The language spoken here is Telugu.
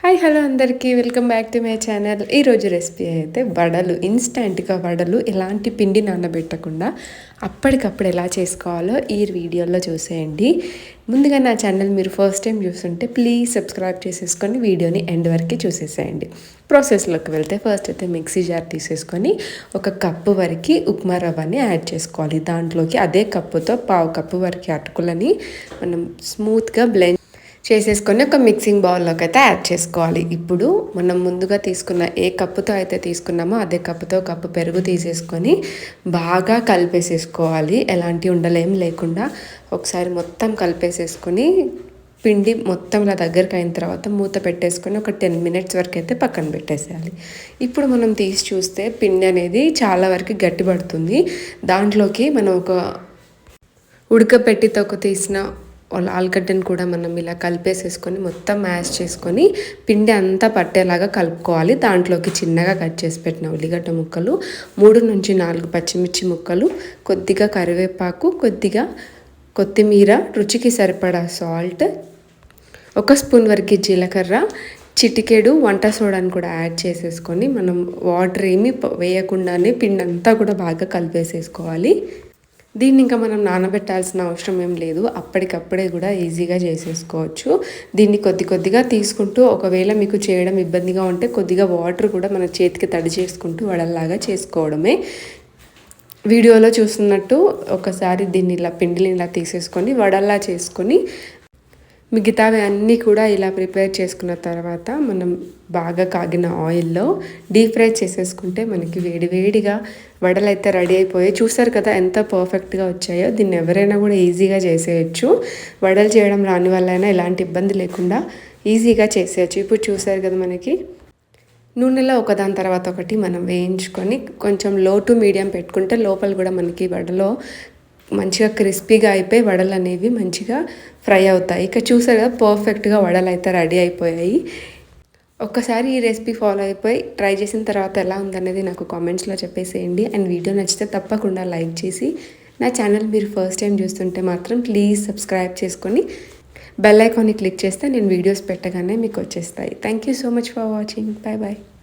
హాయ్ హలో అందరికీ. Welcome back to my channel. ఈరోజు రెసిపీ అయితే వడలు ఇన్స్టెంట్గా వడలు ఎలాంటి పిండి నానబెట్టకుండా అప్పటికప్పుడు ఎలా చేసుకోవాలో ఈ వీడియోలో చూసేయండి. ముందుగా నా ఛానల్ మీరు ఫస్ట్ టైం చూస్తుంటే ప్లీజ్ సబ్స్క్రైబ్ చేసేసుకొని వీడియోని ఎండ్ వరకు చూసేసేయండి. ప్రాసెస్లోకి వెళ్తే ఫస్ట్ అయితే మిక్సీ జార్ తీసేసుకొని ఒక కప్పు వరకు ఉప్మా రవ్వని యాడ్ చేసుకోవాలి. దాంట్లోకి అదే కప్పుతో పావు కప్పు వరకు అటుకులని మనం స్మూత్గా బ్లెండ్ చేసేసుకొని ఒక మిక్సింగ్ బౌల్లోకి అయితే యాడ్ చేసుకోవాలి. ఇప్పుడు మనం ముందుగా తీసుకున్న ఏ కప్పుతో అయితే తీసుకున్నామో అదే కప్పుతో కప్పు పెరుగు తీసేసుకొని బాగా కలిపేసేసుకోవాలి. ఎలాంటి ఉండలేం లేకుండా ఒకసారి మొత్తం కలిపేసేసుకొని పిండి మొత్తం ఇలా దగ్గరికి అయిన తర్వాత మూత పెట్టేసుకొని ఒక టెన్ మినిట్స్ వరకు అయితే పక్కన పెట్టేసేయాలి. ఇప్పుడు మనం తీసి చూస్తే పిండి అనేది చాలా వరకు గట్టిపడుతుంది. దాంట్లోకి మనం ఒక ఉడకపెట్టి తొక్క తీసిన ఆలుగడ్డను కూడా మనం ఇలా కలిపేసేసుకొని మొత్తం మ్యాష్ చేసుకొని పిండి అంతా పట్టేలాగా కలుపుకోవాలి. దాంట్లోకి చిన్నగా కట్ చేసి పెట్టిన ఉల్లిగడ్డ ముక్కలు మూడు నుంచి నాలుగు పచ్చిమిర్చి ముక్కలు కొద్దిగా కరివేపాకు కొద్దిగా కొత్తిమీర రుచికి సరిపడా సాల్ట్ ఒక స్పూన్ వరకు జీలకర్ర చిటికెడు వంట సోడాని కూడా యాడ్ చేసేసుకొని మనం వాటర్ ఏమి వేయకుండానే పిండి అంతా కూడా బాగా కలిపేసేసుకోవాలి. దీన్ని ఇంకా మనం నానబెట్టాల్సిన అవసరం ఏం లేదు. అప్పటికప్పుడే కూడా ఈజీగా చేసేసుకోవచ్చు. దీన్ని కొద్ది కొద్దిగా తీసుకుంటూ ఒకవేళ మీకు చేయడం ఇబ్బందిగా ఉంటే కొద్దిగా వాటర్ కూడా మన చేతికి తడి చేసుకుంటూ వడల్లాగా చేసుకోవడమే. వీడియోలో చూస్తున్నట్టు ఒకసారి దీన్ని ఇలా పిండిని ఇలా తీసేసుకొని వడల్లా చేసుకొని మిగతావి అన్నీ కూడా ఇలా ప్రిపేర్ చేసుకున్న తర్వాత మనం బాగా కాగిన ఆయిల్లో డీప్ ఫ్రై చేసేసుకుంటే మనకి వేడివేడిగా వడలు అయితే రెడీ అయిపోయాయి. చూసారు కదా ఎంత పర్ఫెక్ట్గా వచ్చాయో. దీన్ని ఎవరైనా కూడా ఈజీగా చేసేయచ్చు. వడలు చేయడం రాని వాళ్ళైనా ఎలాంటి ఇబ్బంది లేకుండా ఈజీగా చేసేయచ్చు. ఇప్పుడు చూసారు కదా మనకి. నూనెలో ఒకదాని తర్వాత ఒకటి మనం వేయించుకొని కొంచెం లో టు మీడియం పెట్టుకుంటే లోపల కూడా మనకి వడలో మంచిగా క్రిస్పీగా అయిపోయి వడలు అనేవి మంచిగా ఫ్రై అవుతాయి. ఇక చూసారు కదా పర్ఫెక్ట్గా వడలు అయితే రెడీ అయిపోయాయి. ఒక్కసారి ఈ రెసిపీ ఫాలో అయిపోయి ట్రై చేసిన తర్వాత ఎలా ఉందనేది నాకు కామెంట్స్లో చెప్పేసేయండి. అండ్ వీడియో నచ్చితే తప్పకుండా లైక్ చేసి నా ఛానల్ మీరు ఫస్ట్ టైం చూస్తుంటే మాత్రం ప్లీజ్ సబ్స్క్రైబ్ చేసుకొని బెల్ ఐకాన్ని క్లిక్ చేస్తే నేను వీడియోస్ పెట్టగానే మీకు వచ్చేస్తాయి. Thank you so much for watching. Bye bye